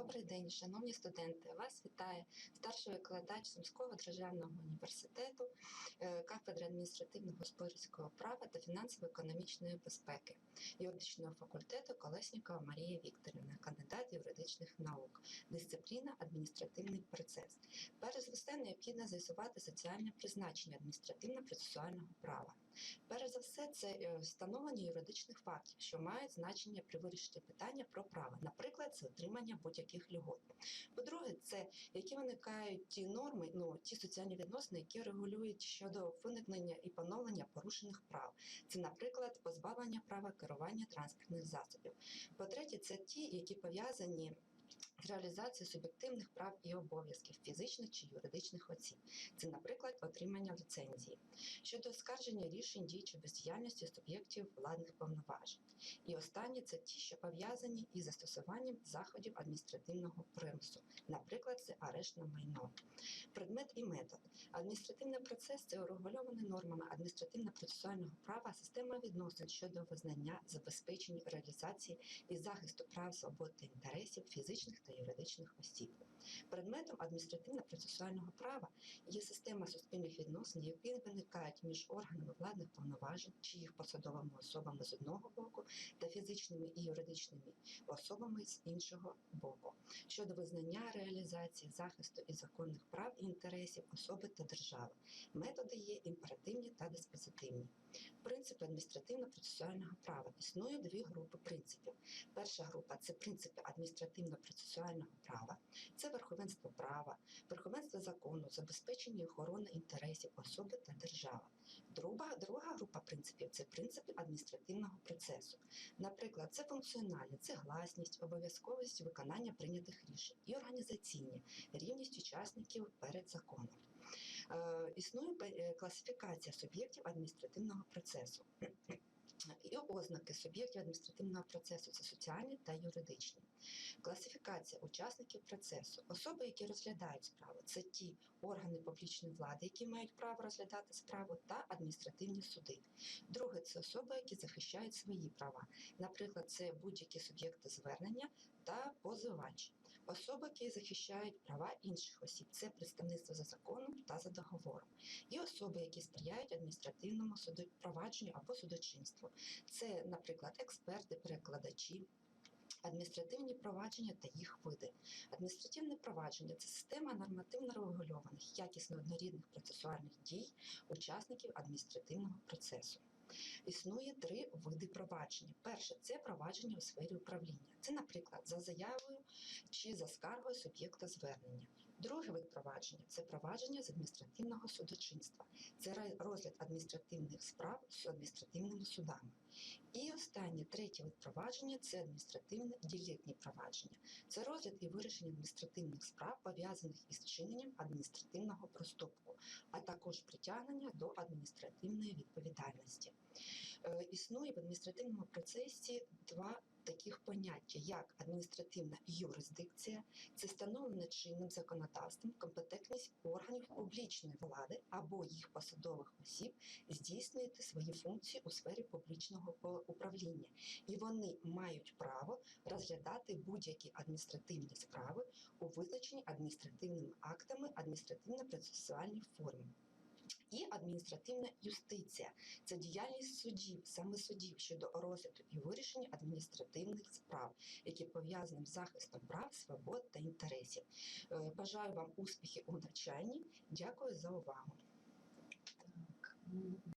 Добрий день, шановні студенти. Вас вітає старший викладач Сумського державного університету, е, кафедри адміністративно-господарського права та фінансово-економічної безпеки юридичного факультету Колеснікова Марія Вікторівна, кандидат юридичних наук, дисципліна адміністративний процес. Перш за все, необхідно з'ясувати соціальне призначення адміністративно-процесуального права. Все, це е, встановлення юридичних фактів, що мають значення при вирішенні питання про право, наприклад, це отримання будь-яких льгот. По-друге, це які виникають ті норми, ну ті соціальні відносини, які регулюють щодо виникнення і поновлення порушених прав. Це, наприклад, позбавлення права керування транспортних засобів. По-третє, це ті, які пов'язані. З реалізацією суб'єктивних прав і обов'язків фізичних чи юридичних осіб, це, наприклад, отримання ліцензії щодо оскарження рішень дій чи бездіяльності суб'єктів владних повноважень. І останнє це ті, що пов'язані із застосуванням заходів адміністративного примусу, наприклад, це арешт на майно. Предмет і метод. Адміністративний процес це урегульований нормами адміністративно-процесуального права система відносин щодо визнання, забезпечення реалізації і захисту прав, свобод та інтересів фізичних та юридичних осіб. Предметом адміністративно-процесуального права є система суспільних відносин, які виникають між органами владних повноважень чи їх посадовими особами з одного боку та фізичними і юридичними особами з іншого боку щодо визнання реалізації захисту і законних прав і інтересів особи та держави. Методи є імперативні та диспозитивні. Принципи адміністративно-процесуального права існує дві групи принципів. Перша група це принципи адміністративно-процесуального права, це верховенство права, верховенство закону, забезпечення і охорони інтересів особи та держави. Друга, друга група принципів це принципи адміністративного процесу. Наприклад, це функціональні, це гласність, обов'язковість виконання прийнятих рішень і організаційні, рівність учасників перед законом. Е, існує е, класифікація суб'єктів адміністративного процесу. І ознаки суб'єктів адміністративного процесу це соціальні та юридичні. Класифікація учасників процесу. Особи, які розглядають справу, це ті органи публічної влади, які мають право розглядати справу, та адміністративні суди. Друге це особи, які захищають свої права. Наприклад, це будь-які суб'єкти звернення та позивач. Особи, які захищають права інших осіб, це представництво за законом та за договором. І особи, які сприяють адміністративному суду провадженню або судочинству. Це, наприклад, експерти, перекладачі. Адміністративні провадження та їх види. Адміністративне провадження це система нормативно регульованих, якісно однорідних процесуальних дій учасників адміністративного процесу. Існує три види провадження. Перше це провадження у сфері управління. Це, наприклад, за заявою чи за скаргою суб'єкта звернення. Другий вид провадження це провадження з адміністративного судочинства. Це розгляд адміністративних справ з адміністративними судами. І останнє третє вид провадження це адміністративне ділітні провадження. Це розгляд і вирішення адміністративних справ, пов'язаних із чиненням адміністративного проступку, а також притягнення до адміністративної відповідальності. Е, Існує в адміністративному процесі два таких поняття, як адміністративна юрисдикція, це встановлена чинним законодавством компетентність органів публічної влади або їх посадових осіб здійснювати свої функції у сфері публічного управління, і вони мають право розглядати будь-які адміністративні справи у визначенні адміністративними актами адміністративно-процесуальній формі. І адміністративна юстиція це діяльність судів, саме судів щодо розгляду і вирішення адміністративних справ, які пов'язані з захистом прав, свобод та інтересів. Е, Бажаю вам успіхів у навчанні. Дякую за увагу.